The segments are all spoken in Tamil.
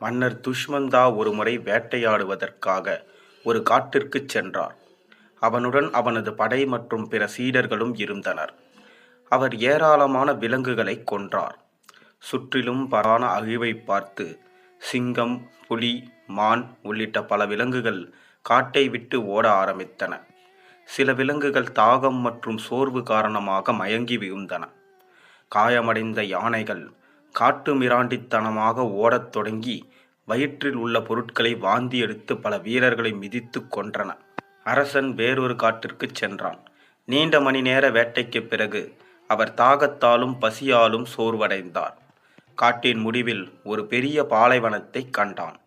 மன்னர் துஷ்மந்தா ஒருமுறை வேட்டையாடுவதற்காக ஒரு காட்டிற்குச் சென்றார். அவனுடன் அவனது படை மற்றும் பிற சீடர்களும் இருந்தனர். அவர் ஏராளமான விலங்குகளை கொன்றார். சுற்றிலும் பரான அழிவை பார்த்து சிங்கம் புலி மான் உள்ளிட்ட பல விலங்குகள் காட்டை விட்டு ஓட ஆரம்பித்தன. சில விலங்குகள் தாகம் மற்றும் சோர்வு காரணமாக மயங்கி விழுந்தன. காயமடைந்த யானைகள் காட்டு மிராண்டித்தனமாக ஓடத் தொடங்கி வயிற்றில் உள்ள பொருட்களை வாந்தி எடுத்து பல வீரர்களை மிதித்து கொன்றன. அரசன் வேறொரு காட்டிற்குச் சென்றான். நீண்ட மணி நேர வேட்டைக்குப் பிறகு அவர் தாகத்தாலும் பசியாலும் சோர்வடைந்தார். காட்டின் முடிவில் ஒரு பெரிய பாலைவனத்தை கண்டான்.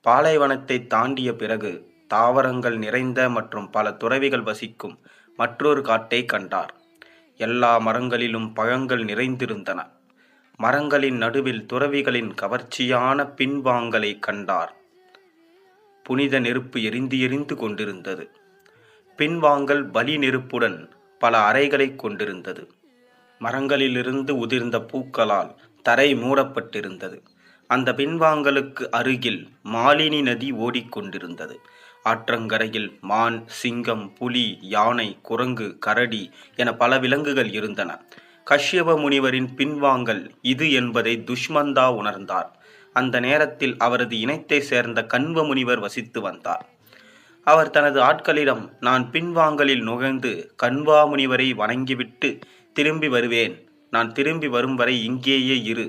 பாலைவனத்தை தாண்டிய பிறகு தாவரங்கள் நிறைந்த மற்றும் பல துறவிகள் வசிக்கும் மற்றொரு காட்டை கண்டார். எல்லா மரங்களிலும் பழங்கள் நிறைந்திருந்தன. மரங்களின் நடுவில் துறவிகளின் கவர்ச்சியான பின்வாங்கலை கண்டார். புனித நெருப்பு எரிந்து எரிந்து கொண்டிருந்தது. பின்வாங்கல் பலி நெருப்புடன் பல அறைகளை கொண்டிருந்தது. மரங்களிலிருந்து உதிர்ந்த பூக்களால் தரை மூடப்பட்டிருந்தது. அந்த பின்வாங்கலுக்கு அருகில் மாலினி நதி ஓடிக்கொண்டிருந்தது ஆற்றங்கரையில் மான் சிங்கம் புலி யானை குரங்கு கரடி என பல விலங்குகள் இருந்தன. கஷ்யப முனிவரின் பின்வாங்கல் இது என்பதை துஷ்மந்தா உணர்ந்தார். அந்த நேரத்தில் அவரது இனத்தை சேர்ந்த கண்வ முனிவர் வசித்து வந்தார். அவர் தனது ஆட்களிடம் நான் பின்வாங்கலில் நுழைந்து கண்வா முனிவரை வணங்கிவிட்டு திரும்பி வருவேன். நான் திரும்பி வரும் வரை இங்கேயே இரு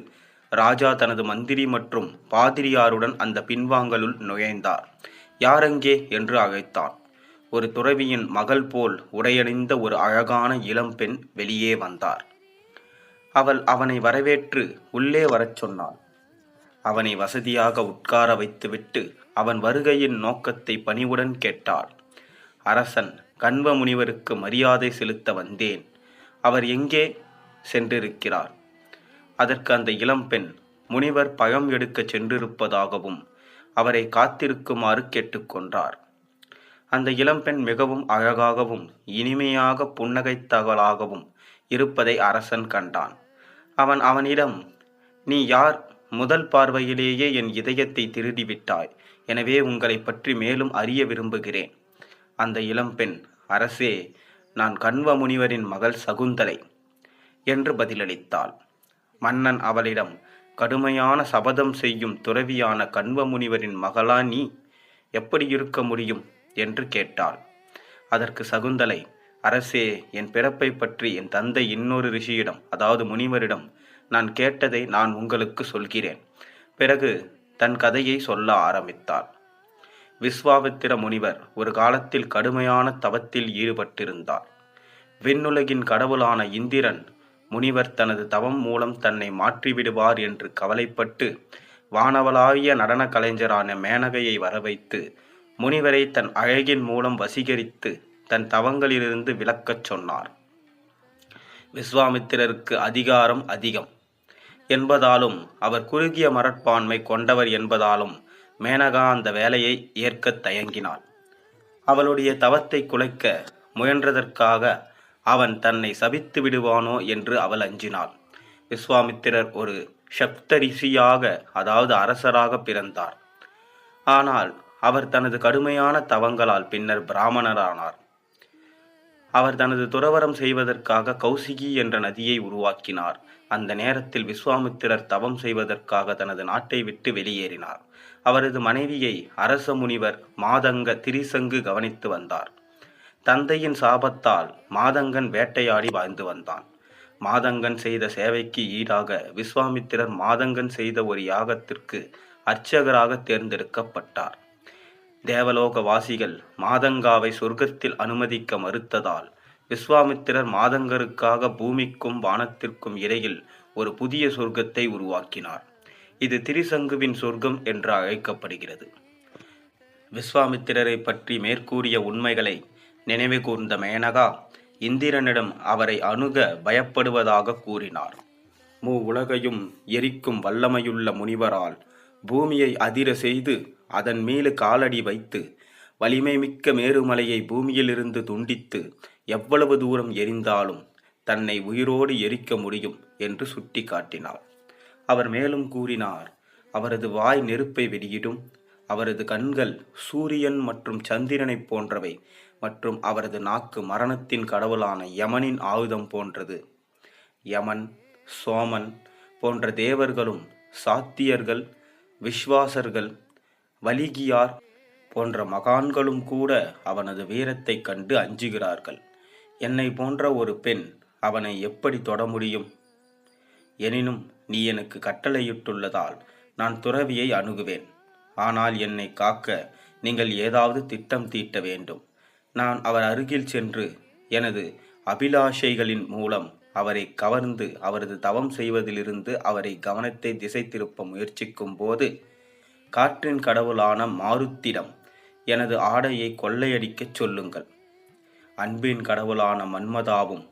ராஜா தனது மந்திரி மற்றும் பாதிரியாருடன் அந்த பின்வாங்கலுள் நுழைந்தார். யாரெங்கே என்று அழைத்தான். ஒரு துறவியின் மகள் போல் உடையணிந்த ஒரு அழகான இளம்பெண் வெளியே வந்தார். அவள் அவனை வரவேற்று உள்ளே வரச் சொன்னாள். அவனை வசதியாக உட்கார வைத்துவிட்டு அவன் வருகையின் நோக்கத்தை பணிவுடன் கேட்டாள். அரசன் கண்வ முனிவருக்கு மரியாதை செலுத்த வந்தேன். அவர் எங்கே சென்றிருக்கிறார்? அதற்கு அந்த இளம்பெண் முனிவர் பழம் எடுக்கச் சென்றிருப்பதாகவும் அவரை காத்திருக்குமாறு கேட்டுக்கொண்டார் அந்த இளம்பெண் மிகவும் அழகாகவும் இனிமையாக புன்னகைத்தவளாகவும் இருப்பதை அரசன் கண்டான். அவன் அவனிடம் நீ யார்? முதல் பார்வையிலேயே என் இதயத்தை திருடிவிட்டாய். எனவே உங்களை பற்றி மேலும் அறிய விரும்புகிறேன் அந்த இளம்பெண் அரசே நான் கண்வ முனிவரின் மகள் சகுந்தலை என்று பதிலளித்தாள். மன்னன் அவளிடம் கடுமையான சபதம் செய்யும் துறவியான கண்வ முனிவரின் மகளா நீ? எப்படி இருக்க முடியும்? என்று கேட்டாள். அதற்கு சகுந்தலை அரசே என் பிறப்பை பற்றி என் தந்தை இன்னொரு ரிஷியிடம் அதாவது முனிவரிடம் நான் கேட்டதை நான் உங்களுக்கு சொல்கிறேன். பிறகு தன் கதையை சொல்ல ஆரம்பித்தார் விஸ்வாமித்திர முனிவர் ஒரு காலத்தில் கடுமையான தவத்தில் ஈடுபட்டிருந்தார். விண்ணுலகின் கடவுளான இந்திரன் முனிவர் தனது தவம் மூலம் தன்னை மாற்றிவிடுவார் என்று கவலைப்பட்டு வானவளாவிய நடன கலைஞரான மேனகையை வரவைத்து முனிவரை தன் அழகின் மூலம் வசீகரித்து தன் தவங்களிலிருந்து விலக்கச் சொன்னார். விஸ்வாமித்திரருக்கு அதிகாரம் அதிகம். என்பதாலும் அவர் குறுகிய மரட்பான்மை கொண்டவர் என்பதாலும் மேனகா அந்த வேலையை ஏற்கத் தயங்கினாள். அவளுடைய தவத்தை குலைக்க முயன்றதற்காக அவன் தன்னை சபித்து விடுவானோ என்று அவள் அஞ்சினாள். விஸ்வாமித்திரர் ஒரு சப்தரிஷியாக அதாவது அரசராக பிறந்தார். ஆனால் அவர் தனது கடுமையான தவங்களால் பின்னர் பிராமணரானார். அவர் தனது துறவரம் செய்வதற்காக கௌசிகி என்ற நதியை உருவாக்கினார். அந்த நேரத்தில் விஸ்வாமித்திரர் தவம் செய்வதற்காக தனது நாட்டை விட்டு வெளியேறினார். அவரது மனைவியை அரச முனிவர் மாதங்க திரிசங்கு கவனித்து வந்தார். தந்தையின் சாபத்தால் மாதங்கன் வேட்டையாடி வாழ்ந்து வந்தான். மாதங்கன் செய்த சேவைக்கு ஈடாக விஸ்வாமித்திரர் மாதங்கன் செய்த ஒரு யாகத்திற்கு அர்ச்சகராக தேர்ந்தெடுக்கப்பட்டார். தேவலோக வாசிகள் மாதங்காவை சொர்க்கத்தில் அனுமதிக்க மறுத்ததால் விஸ்வாமித்திரர் மாதங்கருக்காக பூமிக்கும் வானத்திற்கும் இடையில் ஒரு புதிய சொர்க்கத்தை உருவாக்கினார். இது திரிசங்குவின் சொர்க்கம் என்று அழைக்கப்படுகிறது. விஸ்வாமித்திரரை பற்றி மேற்கூறிய உண்மைகளை நினைவு கூர்ந்த மேனகா இந்திரனிடம் அவரை அணுக பயப்படுவதாக கூறினார். மூ உலகையும் எரிக்கும் வல்லமையுள்ள முனிவரால் பூமியை அதிர செய்து அதன் மீது காலடி வைத்து வலிமை மிக்க மேருமலையை பூமியிலிருந்து துண்டித்து எவ்வளவு தூரம் எரிந்தாலும் தன்னை உயிரோடு எரிக்க முடியும் என்று சுட்டி காட்டினார் அவர் மேலும் கூறினார் அவரது வாய் நெருப்பை வெளியிடும் அவரது கண்கள் சூரியன் மற்றும் சந்திரனைப் போன்றவை மற்றும் அவரது நாக்கு மரணத்தின் கடவுளான யமனின் ஆயுதம் போன்றது. யமன் சோமன் போன்ற தேவர்களும் சாத்தியர்கள் விஸ்வாசர்கள் வலிகியார் போன்ற மகான்களும் கூட அவனது வீரத்தைக் கண்டு அஞ்சுகிறார்கள். என்னை போன்ற ஒரு பெண் அவனை எப்படி தொட முடியும்? எனினும் நீ எனக்கு கட்டளையிட்டுள்ளதால் நான் துறவியை அணுகுவேன். ஆனால் என்னை காக்க நீங்கள் ஏதாவது திட்டம் தீட்ட வேண்டும். நான் அவர் அருகில் சென்று எனது அபிலாஷைகளின் மூலம் அவரை கவர்ந்து அவரது தவம் செய்வதிலிருந்து அவரை கவனத்தை திசை திருப்ப முயற்சிக்கும் போது காற்றின் கடவுளான மாருத்திடம் எனது ஆடையை கொள்ளையடிக்கச் சொல்லுங்கள். அன்பின் கடவுளான மன்மதாவும்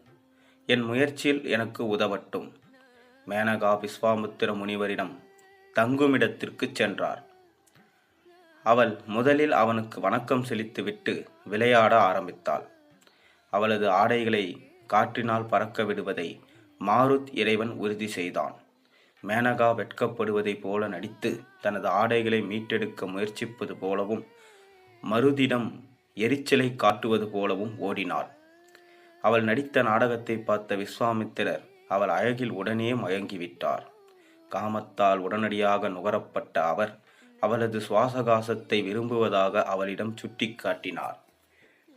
என் முயற்சியில் எனக்கு உதவட்டும். மேனகா விஸ்வாமுத்திர முனிவரிடம் தங்குமிடத்திற்குச் சென்றார். அவள் முதலில் அவனுக்கு வணக்கம் செலுத்திவிட்டு விளையாட ஆரம்பித்தாள். அவளது ஆடைகளை காற்றினால் பறக்க விடுவதை மாருத் இறைவன் உறுதி செய்தான். மேனகா வெட்கப்படுவதைப் போல நடித்து தனது ஆடைகளை மீட்டெடுக்க முயற்சிப்பது போலவும் மறுதிடம் எரிச்சலை காட்டுவது போலவும் ஓடினாள். அவள் நடித்த நாடகத்தை பார்த்த விஸ்வாமித்திரர் அவள் அழகில் உடனே மயங்கிவிட்டார். காமத்தால் உடனடியாக நுகரப்பட்ட அவர் அவளது சுவாசகாசத்தை விரும்புவதாக அவளிடம் சுட்டிக்காட்டினார்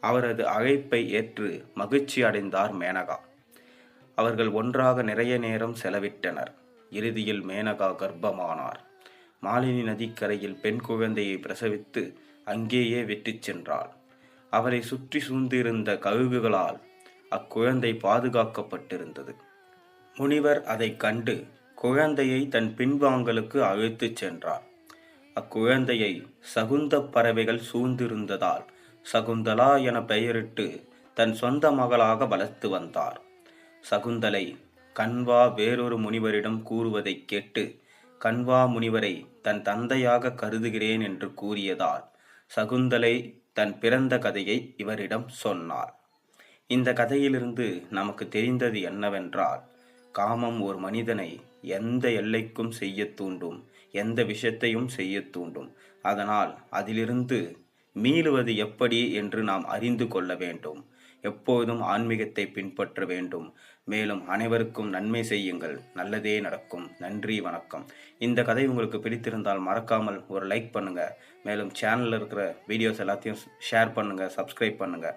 அவரது அழைப்பை ஏற்று மகிழ்ச்சி அடைந்தார் மேனகா. அவர்கள் ஒன்றாக நிறைய நேரம் செலவிட்டனர். இறுதியில் மேனகா கர்ப்பமானார். மாலினி நதிக்கரையில் பெண் குழந்தையை பிரசவித்து அங்கேயே விட்டுச் சென்றாள். அவரை சுற்றி சூழ்ந்திருந்த கழுகுகளால் அக்குழந்தை பாதுகாக்கப்பட்டிருந்தது. முனிவர் அதைக் கண்டு குழந்தையை தன் பின்வாங்கலுக்கு அழைத்துச் சென்றார். அக்குழந்தையை சகுந்த பறவைகள் சூழ்ந்திருந்ததால் சகுந்தலா என பெயரிட்டு தன் சொந்த மகளாக வளர்த்து வந்தார். சகுந்தலை கண்வா வேறொரு முனிவரிடம் கூறுவதைக் கேட்டு கண்வா முனிவரை தன் தந்தையாக கருதுகிறேன் என்று கூறியதால் சகுந்தலை தன் பிறந்த கதையை இவரிடம் சொன்னார். இந்த கதையிலிருந்து நமக்கு தெரிந்தது என்னவென்றால் காமம் ஒரு மனிதனை எந்த எல்லைக்கும் செய்ய தூண்டும் எந்த விஷயத்தையும் செய்ய தூண்டும். அதனால் அதிலிருந்து மீளுவது எப்படி என்று நாம் அறிந்து கொள்ள வேண்டும். எப்போதும் ஆன்மீகத்தை பின்பற்ற வேண்டும். மேலும் அனைவருக்கும் நன்மை செய்யுங்கள். நல்லதே நடக்கும். நன்றி வணக்கம். இந்த கதை உங்களுக்கு பிடித்திருந்தால் மறக்காமல் ஒரு லைக் பண்ணுங்கள் மேலும் சேனலில் இருக்கிற வீடியோஸ் எல்லாத்தையும் ஷேர் பண்ணுங்கள் சப்ஸ்கிரைப் பண்ணுங்கள்